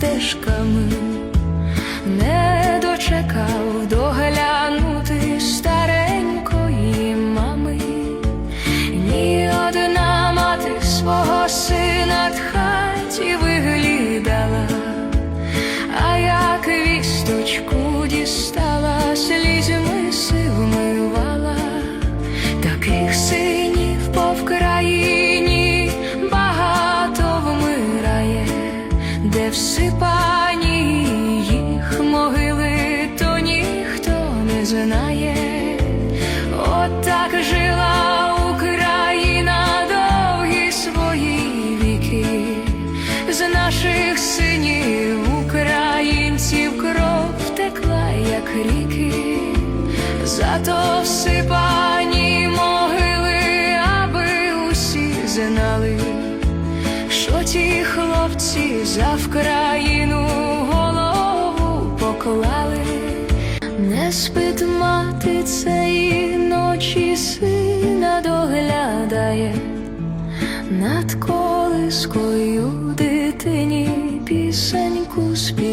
стежками. Всипані їх могили, то ніхто не знає. От так жила Україна довгі свої віки, з наших синів українців кров текла, як ріки, зато всипані хлопці за Вкраїну голову поклали. Не спить мати цієї ночі сина доглядає над колискою дитині пісеньку співає.